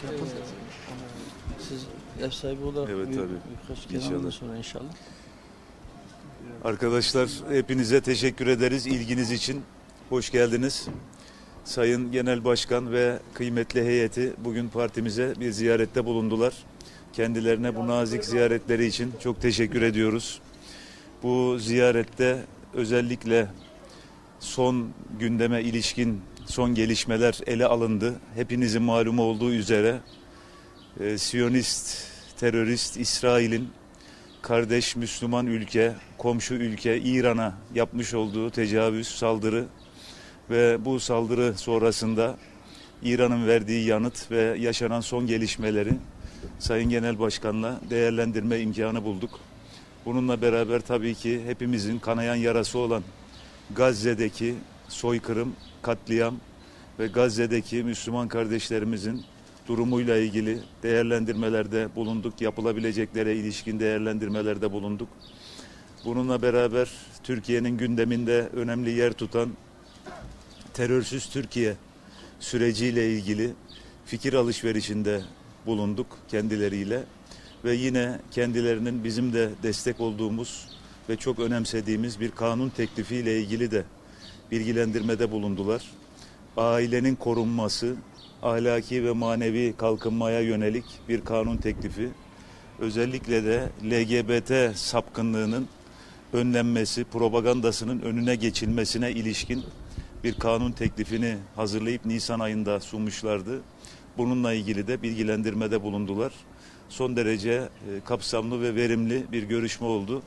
şey yapın. Siz ev sahibi olarak Evet, bir- tabii. birkaç ondan sonra inşallah. Arkadaşlar hepinize teşekkür ederiz ilginiz için. Hoş geldiniz. Sayın Genel Başkan ve kıymetli heyeti bugün partimize bir ziyarette bulundular. Kendilerine bu nazik ziyaretleri için çok teşekkür ediyoruz. Bu ziyarette özellikle son gündeme ilişkin son gelişmeler ele alındı. Hepinizin malumu olduğu üzere e, Siyonist terörist İsrail'in kardeş Müslüman ülke, komşu ülke İran'a yapmış olduğu tecavüz, saldırı ve bu saldırı sonrasında İran'ın verdiği yanıt ve yaşanan son gelişmeleri Sayın Genel Başkan'la değerlendirme imkanı bulduk. Bununla beraber tabii ki hepimizin kanayan yarası olan Gazze'deki soykırım, katliam ve Gazze'deki Müslüman kardeşlerimizin durumuyla ilgili değerlendirmelerde bulunduk. Yapılabileceklere ilişkin değerlendirmelerde bulunduk. Bununla beraber Türkiye'nin gündeminde önemli yer tutan terörsüz Türkiye süreciyle ilgili fikir alışverişinde bulunduk kendileriyle ve yine kendilerinin bizim de destek olduğumuz ve çok önemsediğimiz bir kanun teklifiyle ilgili de bilgilendirmede bulundular. Ailenin korunması, ahlaki ve manevi kalkınmaya yönelik bir kanun teklifi. Özellikle de LGBT sapkınlığının önlenmesi, propagandasının önüne geçilmesine ilişkin bir kanun teklifini hazırlayıp Nisan ayında sunmuşlardı. Bununla ilgili de bilgilendirmede bulundular. Son derece e, kapsamlı ve verimli bir görüşme oldu.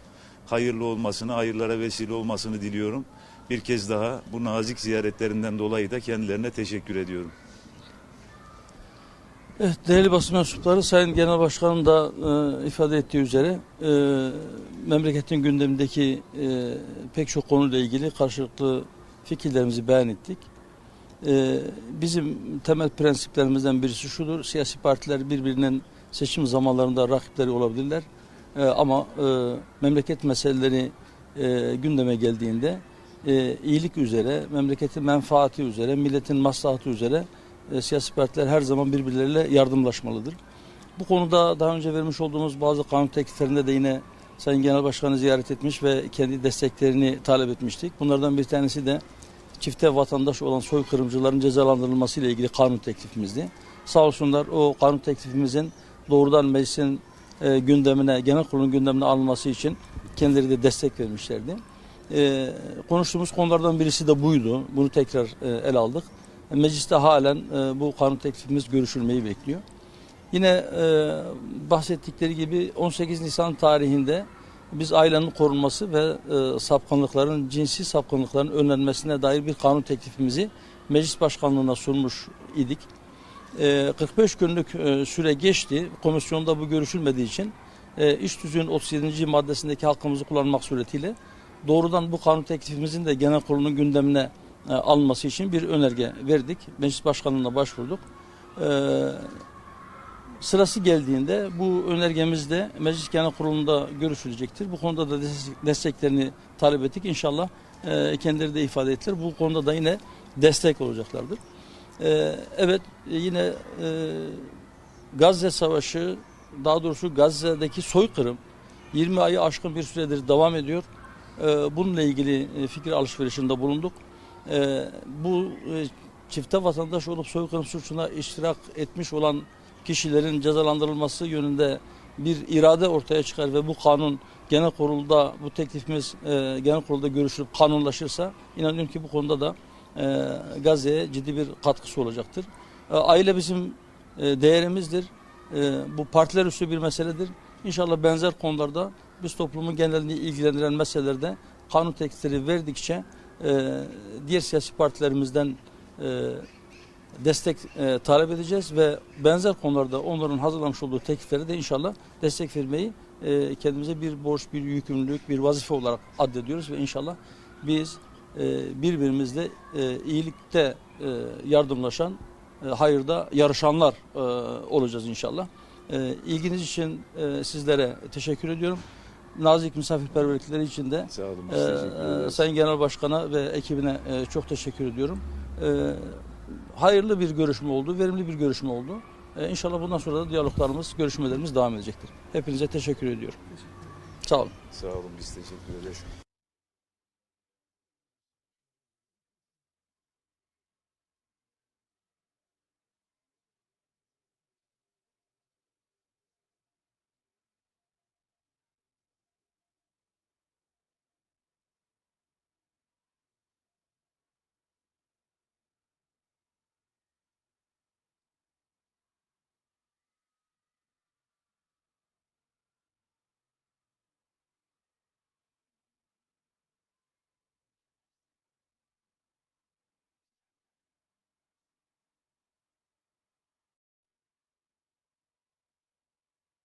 Hayırlı olmasını, hayırlara vesile olmasını diliyorum. Bir kez daha bu nazik ziyaretlerinden dolayı da kendilerine teşekkür ediyorum. Evet, değerli basın mensupları Sayın Genel Başkanım da e, ifade ettiği üzere e, memleketin gündemindeki e, pek çok konuyla ilgili karşılıklı fikirlerimizi beyan ettik. E, bizim temel prensiplerimizden birisi şudur, siyasi partiler birbirinin seçim zamanlarında rakipleri olabilirler. E, ama e, memleket meseleleri e, gündeme geldiğinde e, iyilik üzere, memleketin menfaati üzere, milletin maslahatı üzere e, siyasi partiler her zaman birbirleriyle yardımlaşmalıdır. Bu konuda daha önce vermiş olduğumuz bazı kanun tekliflerinde de yine Sayın Genel Başkanı ziyaret etmiş ve kendi desteklerini talep etmiştik. Bunlardan bir tanesi de çifte vatandaş olan soykırımcıların cezalandırılması ile ilgili kanun teklifimizdi. Sağ olsunlar o kanun teklifimizin doğrudan meclisin e, gündemine, genel kurulun gündemine alınması için kendileri de destek vermişlerdi. E, konuştuğumuz konulardan birisi de buydu. Bunu tekrar e, ele aldık. Mecliste halen e, bu kanun teklifimiz görüşülmeyi bekliyor. Yine e, bahsettikleri gibi 18 Nisan tarihinde biz ailenin korunması ve e, sapkınlıkların, cinsi sapkınlıkların önlenmesine dair bir kanun teklifimizi meclis başkanlığına sunmuş idik. E, 45 günlük e, süre geçti. Komisyonda bu görüşülmediği için e, iş tüzüğün 37. maddesindeki hakkımızı kullanmak suretiyle doğrudan bu kanun teklifimizin de genel kurulunun gündemine e, alınması için bir önerge verdik. Meclis başkanlığına başvurduk. Sırası geldiğinde bu önergemiz de Meclis Genel Kurulu'nda görüşülecektir. Bu konuda da destek- desteklerini talep ettik. İnşallah kendileri de ifade ettiler. Bu konuda da yine destek olacaklardır. E, evet yine e, Gazze Savaşı daha doğrusu Gazze'deki soykırım 20 ayı aşkın bir süredir devam ediyor. E, bununla ilgili e, fikir alışverişinde bulunduk. E, bu e, çifte vatandaş olup soykırım suçuna iştirak etmiş olan kişilerin cezalandırılması yönünde bir irade ortaya çıkar ve bu kanun genel kurulda bu teklifimiz e, genel kurulda görüşülüp kanunlaşırsa inanıyorum ki bu konuda da e, Gazze'ye ciddi bir katkısı olacaktır. E, aile bizim e, değerimizdir. E, bu partiler üstü bir meseledir. İnşallah benzer konularda biz toplumun genelini ilgilendiren meselelerde kanun teklifleri verdikçe e, diğer siyasi partilerimizden e, destek e, talep edeceğiz ve benzer konularda onların hazırlamış olduğu tekliflere de inşallah destek vermeyi e, kendimize bir borç, bir yükümlülük, bir vazife olarak addediyoruz ve inşallah biz birbirimizle e, iyilikte e, yardımlaşan, e, hayırda yarışanlar e, olacağız inşallah. E, ilginiz için e, sizlere teşekkür ediyorum. Nazik misafirperverlikleri için de Sağ olun. teşekkür e. Sayın Genel Başkan'a ve ekibine e, çok teşekkür ediyorum. Ee, hayırlı bir görüşme oldu, verimli bir görüşme oldu. E, inşallah bundan sonra da diyaloglarımız, görüşmelerimiz devam edecektir. Hepinize teşekkür ediyorum. Sağ olun. Sağ olun biz teşekkür ederiz.